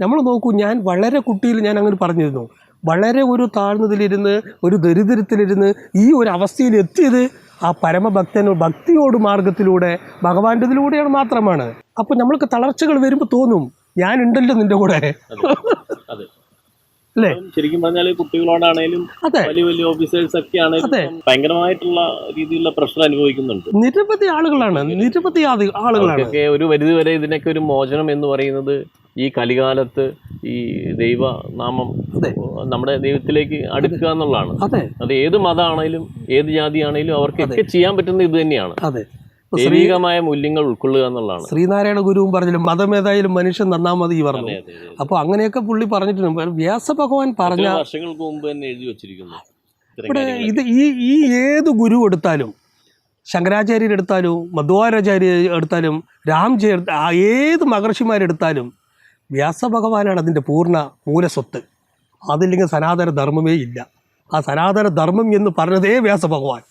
നമ്മൾ നോക്കൂ ഞാൻ വളരെ കുട്ടിയിൽ ഞാൻ അങ്ങനെ പറഞ്ഞിരുന്നു. വളരെ ഒരു താഴ്ന്നതിലിരുന്ന് ഒരു ദരിദ്രത്തിലിരുന്ന് ഈ ഒരു അവസ്ഥയിൽ എത്തിയത് ആ പരമഭക്തന് ഭക്തിയോട് മാർഗത്തിലൂടെ ഭഗവാന്റെതിലൂടെയാണ് മാത്രമാണ്. അപ്പോൾ നമ്മൾക്ക് തളർച്ചകൾ വരുമ്പോൾ തോന്നും ഞാനുണ്ടല്ലോ നിന്റെ കൂടെ. അല്ലേ? ശരിക്കും പറഞ്ഞാൽ കുട്ടികളോടാണേലും വലിയ വലിയ ഓഫീസേഴ്സ് ഒക്കെ ആണെങ്കിലും ഭയങ്കരമായിട്ടുള്ള രീതിയിലുള്ള പ്രഷർ അനുഭവിക്കുന്നുണ്ട്. നിരവധി ആളുകളാണ്. നിരവധി ആള്- ആളുകളാണ്. ഒരു പരിധി വരെ ഇതിനൊക്കെ ഒരു മോചനം എന്ന് പറയുന്നത് ഈ കലികാലത്ത് ഈ ദൈവ നാമം നമ്മുടെ ദൈവത്തിലേക്ക് അടുക്കുക എന്നുള്ളതാണ്. അതെ. ഏത് മതമാണേലും ഏത് ജാതിയാണേലും അവർക്കൊക്കെ ചെയ്യാൻ പറ്റുന്ന ഇത് തന്നെയാണ്. ദൈവികമായ മൂല്യങ്ങൾ ഉൾക്കൊള്ളുക എന്നുള്ളതാണ്. ശ്രീനാരായണ ഗുരുവും പറഞ്ഞില്ല മനുഷ്യൻ മതി പറഞ്ഞു അതെ, അതെ, അതെ. അപ്പോൾ അങ്ങനെയൊക്കെ പുള്ളി പറഞ്ഞിട്ടുണ്ട്. വ്യാസഭഗവാൻ പറഞ്ഞ എത്രയോ വർഷങ്ങൾക്ക് മുമ്പ് തന്നെ എഴുതി വെച്ചിരിക്കുന്നു ഇവിടെ ഇത് ഈ ഈ ഏത് ഗുരു എടുത്താലും ശങ്കരാചാര്യർ എടുത്താലും മധ്വാരാചാര്യ എടുത്താലും രാംജി ഏത് മഹർഷിമാരെടുത്താലും വ്യാസഭഗവാനാണ് അതിന്റെ പൂർണ മൂലസ്വത്ത്. അതില്ലെങ്കിൽ സനാതന ധർമ്മമേ ഇല്ല. ആ സനാതന ധർമ്മം എന്ന് പറഞ്ഞതേ വ്യാസഭഗവാൻ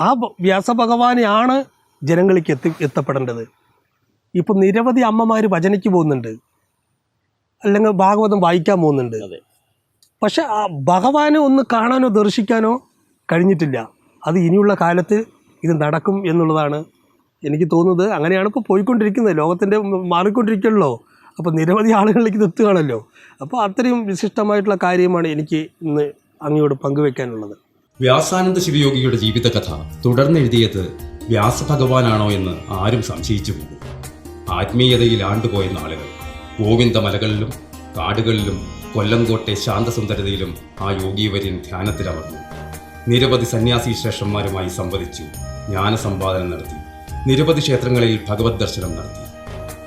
ആ വ്യാസ വ്യാസഭഗവാനെയാണ് ജനങ്ങളിലേക്ക് എത്തി എത്തപ്പെടേണ്ടത്. ഇപ്പം നിരവധി അമ്മമാർ ഭജനയ്ക്ക് പോകുന്നുണ്ട്. അല്ലെങ്കിൽ ഭാഗവതം വായിക്കാൻ പോകുന്നുണ്ട്. അതെ. പക്ഷെ ആ ഭഗവാനെ ഒന്ന് കാണാനോ ദർശിക്കാനോ കഴിഞ്ഞിട്ടില്ല. അത് ഇനിയുള്ള കാലത്ത് ഇത് നടക്കും എന്നുള്ളതാണ് എനിക്ക് തോന്നുന്നത്. അങ്ങനെയാണ് ഇപ്പോൾ പോയിക്കൊണ്ടിരിക്കുന്നത്. ലോകത്തിന്റെ മാറിക്കൊണ്ടിരിക്കണല്ലോ അപ്പോൾ നിരവധി ആളുകളിലേക്ക് ഇത് എത്തുകയാണല്ലോ. അപ്പോൾ അത്രയും വിശിഷ്ടമായിട്ടുള്ള കാര്യമാണ് എനിക്ക് ഇന്ന് അങ്ങയോട് പങ്കുവെക്കാനുള്ളത്. വ്യാസാനന്ദ ശിവയോഗിയുടെ ജീവിതകഥ തുടർന്നെഴുതിയത് വ്യാസഭഗവാനാണോ എന്ന് ആരും സംശയിച്ചു പോകും. ആത്മീയതയിൽ ആണ്ടുപോയ നാളുകൾ ഗോവിന്ദ മലകളിലും കാടുകളിലും കൊല്ലംകോട്ടെ ശാന്തസുന്ദരതയിലും ആ യോഗീവര്യൻ ധ്യാനത്തിലമർന്നു നിരവധി സന്യാസി ശ്രേഷ്ഠന്മാരുമായി സംവദിച്ചു ജ്ഞാനസമ്പാദനം നടത്തി നിരവധി ക്ഷേത്രങ്ങളിൽ ഭഗവത് ദർശനം നടത്തി.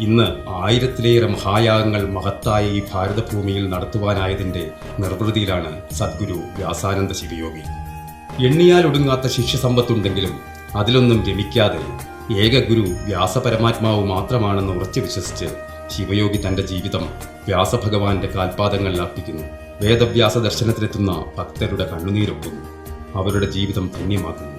ഇന്ന് ആയിരത്തിലേറെ മഹായാഗങ്ങൾ മഹത്തായ ഈ ഭാരതഭൂമിയിൽ നടത്തുവാനായതിന്റെ നിർവൃതിയിലാണ് സദ്ഗുരു വ്യാസാനന്ദ ശിവയോഗി. എണ്ണിയാൽ ഒടുങ്ങാത്ത ശിഷ്യസമ്പത്തുണ്ടെങ്കിലും അതിലൊന്നും രമിക്കാതെ ഏക ഗുരു വ്യാസപരമാത്മാവ് മാത്രമാണെന്ന് ഉറച്ചു വിശ്വസിച്ച് ശിവയോഗി തന്റെ ജീവിതം വ്യാസഭഗവാന്റെ കാൽപാദങ്ങളിൽ അർപ്പിക്കുന്നു. വേദവ്യാസ ദർശനത്തിലെത്തുന്ന ഭക്തരുടെ കണ്ണുനീരൊക്കുന്നു. അവരുടെ ജീവിതം ധന്യമാക്കുന്നു.